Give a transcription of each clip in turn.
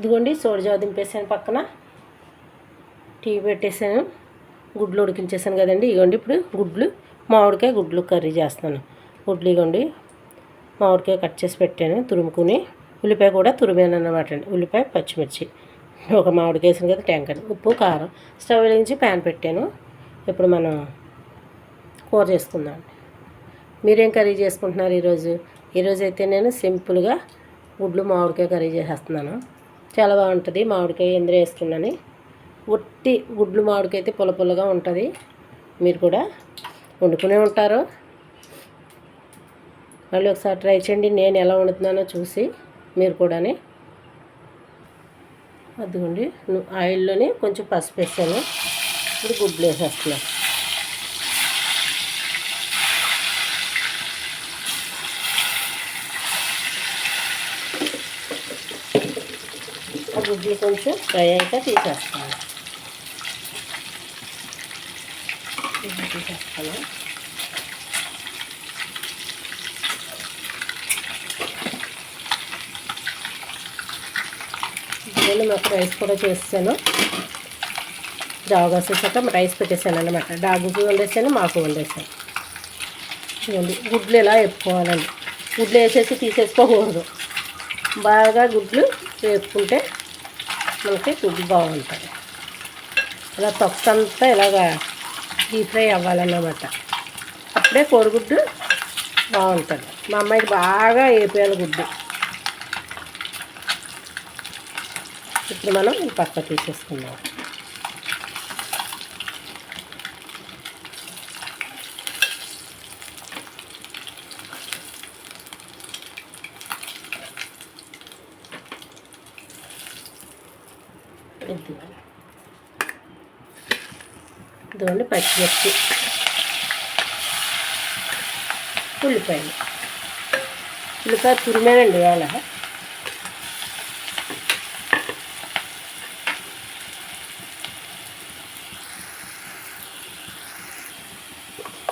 ఇదిగోండి సోడిజావ దింపేసాను పక్కన. టీ పెట్టేసాను గుడ్లు ఉడికించేసాను కదండి. ఇగోండి ఇప్పుడు గుడ్లు మామిడికాయ గుడ్లు కర్రీ చేస్తాను గుడ్లు ఇదిగోండి మామిడికాయ కట్ చేసి పెట్టాను తురుముకుని. ఉల్లిపాయ కూడా తురిమాను అన్నమాట అండి. ఉల్లిపాయ పచ్చిమిర్చి. ఒక మామిడికాయ వేసాను కదా ట్యాంకర్ ఉప్పు కారం. స్టవ్ వెలిగించి ప్యాన్ పెట్టాను. ఇప్పుడు మనం కూర చేసుకుందాం మీరేం కర్రీ చేసుకుంటున్నారు ఈరోజు? ఈరోజు అయితే నేను సింపుల్గా గుడ్లు మామిడికాయ కర్రీ చేసేస్తున్నాను. చాలా బాగుంటుంది. మామిడికాయ ఎందులో వేసుకున్నాను. ఒట్టి గుడ్లు మామిడికాయ అయితే పుల్ల పుల్లగా ఉంటుంది. మీరు కూడా వండుకునే ఉంటారు. మళ్ళీ ఒకసారి ట్రై చేయండి. నేను ఎలా వండుతున్నానో చూసి మీరు కూడాని. అదిగోండి ఆయిల్లోనే కొంచెం పసుపు వేసాను. ఇప్పుడు గుడ్లు వేసేస్తున్నాను. గుడ్లు కొంచెం ఫ్రై అయ్యాక తీసేస్తాను గుడ్లు తీసేస్తాను నేను మాకు రైస్ కూడా చేస్తాను డాగ్ వచ్చేసాక రైస్ పెట్టేసాను అనమాట డాగుకి వండేసాను మాకు వండేసాను గుడ్లు ఇలా వేపుకోవాలండి గుడ్లు వేసేసి తీసేసుకోకూడదు బాగా గుడ్లు వేపుకుంటే మనకి గుడ్డు బాగుంటుంది. ఇలా తొక్కంతా ఇలాగా డీప్ ఫ్రై అవ్వాలన్నమాట. అప్పుడే కోడిగుడ్డు బాగుంటుంది. మా అమ్మాయికి బాగా వేపేయాలి గుడ్డు. ఇప్పుడు మనం పక్క తీసేసుకుందాం. ఇది ఇదిగోండి పచ్చిమిర్చి. ఉల్లిపాయలు. ఉల్లిపాయ తురిమేనండి ఇవాళ.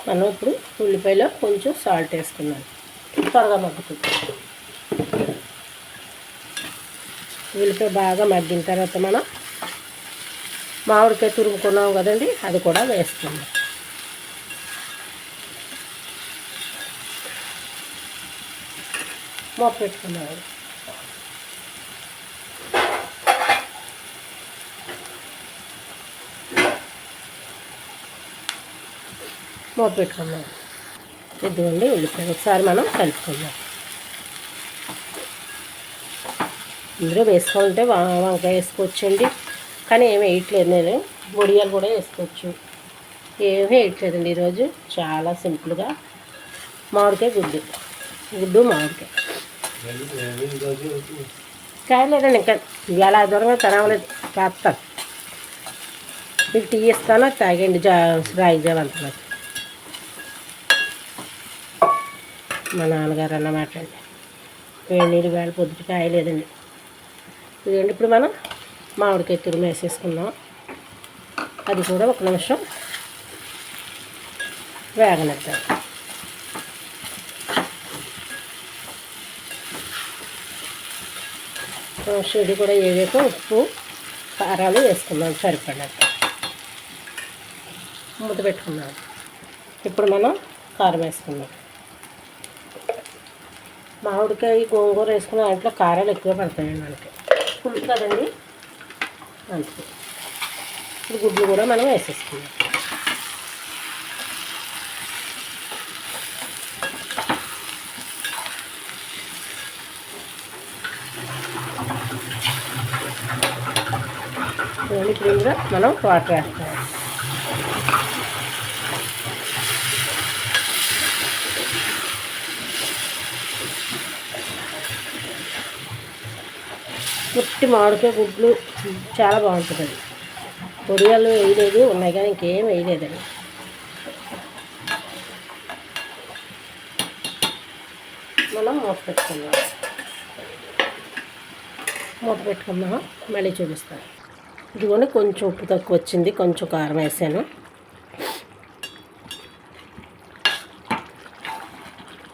మనం ఇప్పుడు ఉల్లిపాయలో కొంచెం సాల్ట్ వేసుకున్నాను త్వరగా మగ్గుతుంది. ఉల్లిపాయ బాగా మగ్గిన తర్వాత మనం మామిడికాయ తురుముకున్నాం కదండి అది కూడా వేస్తుంది మొక్క పెట్టుకున్నాం మూత పెట్టుకుందాం. ఇదిగోండి ఉల్లిపాయ ఒకసారి మనం కలుపుకుందాం. ఇందులో వేసుకుంటే వంకాయ వేసుకోవచ్చండి. కానీ ఏమి వేయట్లేదు నేను. బొడియాలు కూడా వేసుకోవచ్చు. ఏమీ వేయట్లేదండి ఈరోజు. చాలా సింపుల్గా మామిడికాయ గుడ్డు గుడ్డు మామిడికాయ. కాయలేదండి ఇంకా. ఇవాళ దూరంగా తినవలేదు కాస్తాను మీకు టీ ఇస్తాను తాగండి జా రాయి జావంతలో మా నాన్నగారు అన్నమాట అండి. వేడి నీళ్ళు వేళ పొద్దుట కాయలేదండి. ఇదండి ఇప్పుడు మనం? మామిడికాయ తురుము వేసేసుకుందాం. అది కూడా ఒక నిమిషం వేగనెత్తాం షిడి కూడా ఏదైతే ఉప్పు కారాలు వేసుకుందాం సరిపడినట్టు మూత పెట్టుకుందాం. ఇప్పుడు మనం కారం వేసుకుందాం. మామిడికాయ గోంగూర వేసుకున్న దాంట్లో కారాలు ఎక్కువ పడతాయండి మనకి. పులుసు కదండి? అంతే. ఇప్పుడు గుడ్లు కూడా మనం వేసేసుకున్నాం ఇప్పుడు ఇందులో మనం వాటర్ వేస్తాం పుట్టి మామిడికాయ గుడ్లు చాలా బాగుంటుంది పొడియాలు వేయలేదు ఉన్నాయి కానీ ఇంకేం వేయలేదండి. మనం మూత పెట్టుకుందాం. మూత పెట్టుకుందాం మళ్ళీ చూపిస్తాను. ఇదిగోండి కొంచెం ఉప్పు తక్కువ వచ్చింది కొంచెం కారం వేసాను.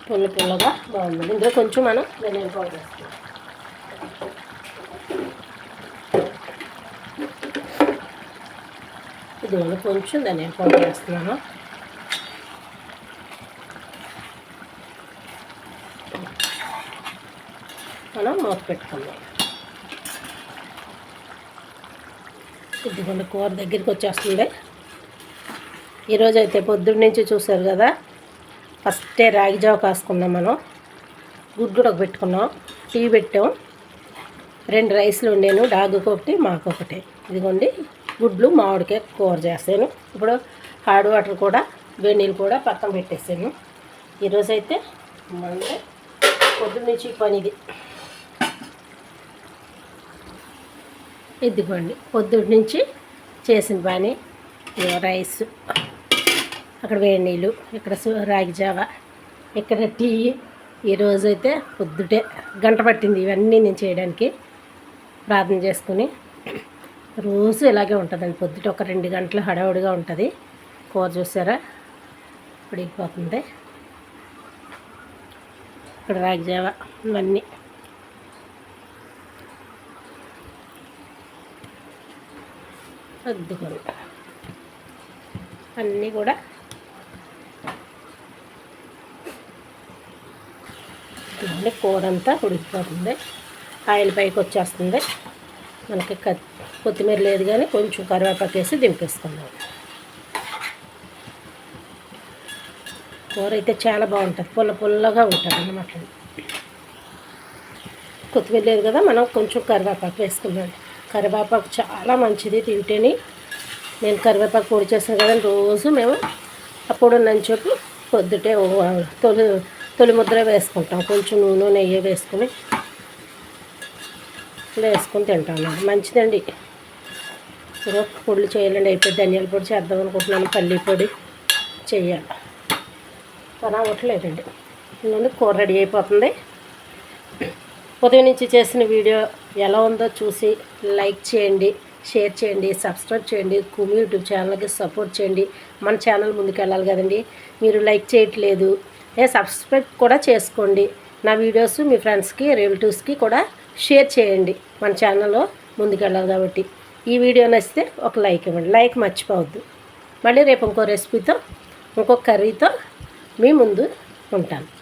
పుల్ల పుల్లగా బాగుంది ఇందులో కొంచెం మనం ధనియాల పౌడర్ వేస్తాం ఇదిగోండి కొంచెం ధనియా పౌడర్ వేస్తున్నాను. మనం మూత పెట్టుకుందాం. ఇదిగోండి కూర దగ్గరికి వచ్చేస్తుంది. ఈరోజు అయితే పొద్దున్న నుంచి చూసారు కదా ఫస్టే రాగి జావ కాసుకున్నాం మనం. గుడ్డు కూడా పెట్టుకున్నాం. టీ పెట్టాం. రెండు రైస్లు ఉండేను డాగ్కి ఒకటి మాకు ఒకటి ఇదిగోండి గుడ్లు మామిడికాయ కూర చేస్తాను. ఇప్పుడు హార్డ్ వాటర్ కూడా వేడి నీళ్ళు కూడా పక్కన పెట్టేసాను ఈరోజైతే మళ్ళీ పొద్దున్న నుంచి పని ఇది. ఇదిగోండి నుంచి చేసిన పని. రైస్ అక్కడ వేడి నీళ్ళు ఇక్కడ రాగి జావ ఇక్కడ టీ. ఈరోజు అయితే పొద్దుటే గంట పట్టింది ఇవన్నీ నేను చేయడానికి. ప్రార్థన చేసుకుని రోజు ఇలాగే ఉంటుందండి పొద్దుట ఒక రెండు గంటలు హడావుడిగా ఉంటుంది. కూర చూసారా? ఉడికిపోతుంది ఇక్కడ రాగిజావ ఇవన్నీ. అద్దుకొని. అన్నీ కూడా కూర అంతా ఉడికిపోతుంది. ఆయిల్ పైకి వచ్చేస్తుంది మనకి కొత్తిమీర లేదు కానీ కొంచెం కరివేపాకు వేసి దింపేసుకుందాం. కూర అయితే చాలా బాగుంటుంది. పుల్ల పుల్లగా ఉంటుంది అన్నమాట. కొత్తిమీర లేదు కదా మనం కొంచెం కరివేపాకు వేసుకుందాం. కరివేపాకు చాలా మంచిది తింటేని. నేను కరివేపాకు పొడి చేస్తాను కదా రోజు మేము అప్పుడు నంచోపు పొద్దుటే తొలి తొలి ముద్ర వేసుకుంటాం. కొంచెం నూనె నెయ్యి వేసుకుని ఇలా వేసుకొని తింటాను. మంచిదండి. ఇప్పుడు పొడులు చేయాలండి. అయిపోయి ధనియాల పొడి చేద్దాం అనుకుంటున్నాను. పల్లి పొడి చేయాలి. పని అవ్వట్లేదండి. ఇందులో కూర రెడీ అయిపోతుంది. ఉదయం నుంచి చేసిన వీడియో ఎలా ఉందో చూసి లైక్ చేయండి షేర్ చేయండి సబ్స్క్రైబ్ చేయండి. కుమి యూట్యూబ్ ఛానల్కి సపోర్ట్ చేయండి. మన ఛానల్ ముందుకు వెళ్ళాలి కదండి. మీరు లైక్ చేయట్లేదు. ఏ సబ్స్క్రైబ్ కూడా చేసుకోండి. నా వీడియోస్ మీ ఫ్రెండ్స్కి రిలేటివ్స్కి కూడా షేర్ చేయండి మన ఛానల్లో ముందుకెళ్ళాలి కాబట్టి. ఈ వీడియో నచ్చితే ఒక లైక్ ఇవ్వండి. లైక్ మర్చిపోవద్దు. మళ్ళీ రేపు ఇంకో రెసిపీతో ఇంకో కర్రీతో మీ ముందు ఉంటాను.